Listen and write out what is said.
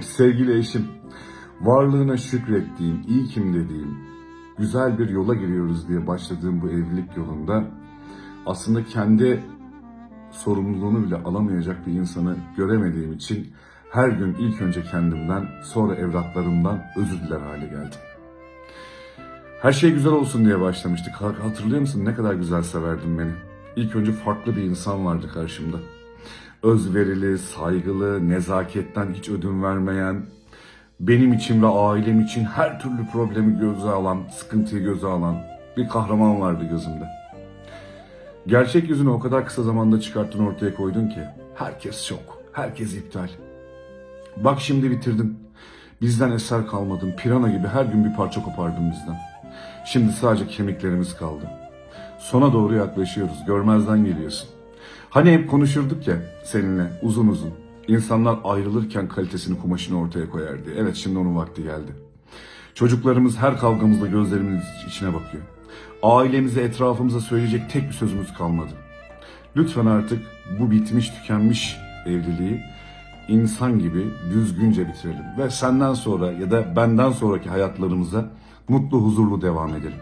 Sevgili eşim, varlığına şükrettiğim, iyi kim dediğim, güzel bir yola giriyoruz diye başladığım bu evlilik yolunda aslında kendi sorumluluğunu bile alamayacak bir insanı göremediğim için her gün ilk önce kendimden sonra evlatlarımdan özür diler hale geldim. Her şey güzel olsun diye başlamıştık. Ha- Hatırlıyor musun ne kadar güzel severdin beni. İlk önce farklı bir insan vardı karşımda. Özverili, saygılı, nezaketten hiç ödün vermeyen, benim için ve ailem için her türlü problemi göze alan, sıkıntıyı göze alan bir kahraman vardı gözümde. Gerçek yüzünü o kadar kısa zamanda çıkarttın ortaya koydun ki herkes şok, herkes iptal. Bak şimdi bitirdin. Bizden eser kalmadın. Pirana gibi her gün bir parça kopardın bizden. Şimdi sadece kemiklerimiz kaldı. Sona doğru yaklaşıyoruz. Görmezden geliyorsun. Hani hep konuşurduk ya seninle uzun uzun. İnsanlar ayrılırken kalitesini kumaşını ortaya koyar diye. Evet şimdi onun vakti geldi. Çocuklarımız her kavgamızda gözlerimiz içine bakıyor. Ailemize, etrafımıza söyleyecek tek bir sözümüz kalmadı. Lütfen artık bu bitmiş, tükenmiş evliliği insan gibi düzgünce bitirelim. Ve senden sonra ya da benden sonraki hayatlarımıza mutlu, huzurlu devam edelim.